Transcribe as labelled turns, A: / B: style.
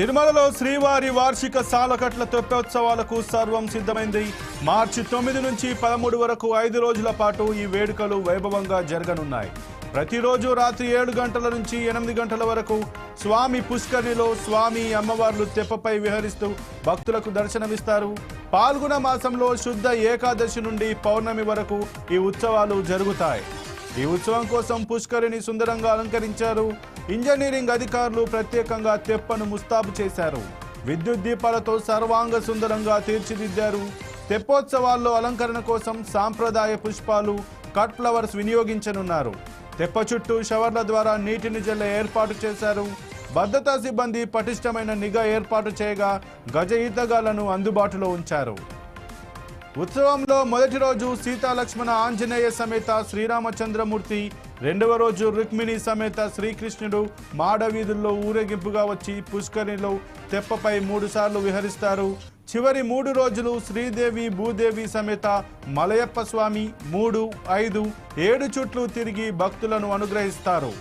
A: తిరుమలలో శ్రీవారి వార్షిక సాలకట్ల తెప్పోత్సవాలకు సర్వం సిద్ధమైంది. మార్చి తొమ్మిది నుంచి పదమూడు వరకు ఐదు రోజుల పాటు ఈ వేడుకలు వైభవంగా జరగనున్నాయి. ప్రతిరోజు రాత్రి ఏడు గంటల నుంచి ఎనిమిది గంటల వరకు స్వామి పుష్కరిణిలో స్వామి అమ్మవార్లు తెప్పపై విహరిస్తూ భక్తులకు దర్శనమిస్తారు. పాల్గొన మాసంలో శుద్ధ ఏకాదశి నుండి పౌర్ణమి వరకు ఈ ఉత్సవాలు జరుగుతాయి. ఈ ఉత్సవం కోసం పుష్కరిని సుందరంగా అలంకరించారు. ఇంజనీరింగ్ అధికారులు ప్రత్యేకంగా తెప్పను ముస్తాబు చేశారు. విద్యుత్ దీపాలతో సర్వాంగ సుందరంగా తీర్చిదిద్దారు. తెప్పోత్సవాల్లో అలంకరణ కోసం సాంప్రదాయ పుష్పాలు కట్ ఫ్లవర్స్ వినియోగించనున్నారు. తెప్ప చుట్టూ షవర్ల ద్వారా నీటిని జల్ల ఏర్పాటు చేశారు. భద్రతా సిబ్బంది పటిష్టమైన నిఘా ఏర్పాటు చేయగా గజ ఈతగాళ్ళను అందుబాటులో ఉంచారు. ఉత్సవంలో మొదటి రోజు సీతాలక్ష్మణ ఆంజనేయ సమేత శ్రీరామచంద్రమూర్తి రెండవ రోజు రుక్మిణి సమేత శ్రీకృష్ణుడు మాడవీధుల్లో ఊరేగింపుగా వచ్చి పుష్కరిణిలో తెప్పపై మూడు సార్లు విహరిస్తారు. చివరి మూడు రోజులు శ్రీదేవి భూదేవి సమేత మలయప్ప స్వామి మూడు ఐదు ఏడు చుట్లు తిరిగి భక్తులను అనుగ్రహిస్తారు.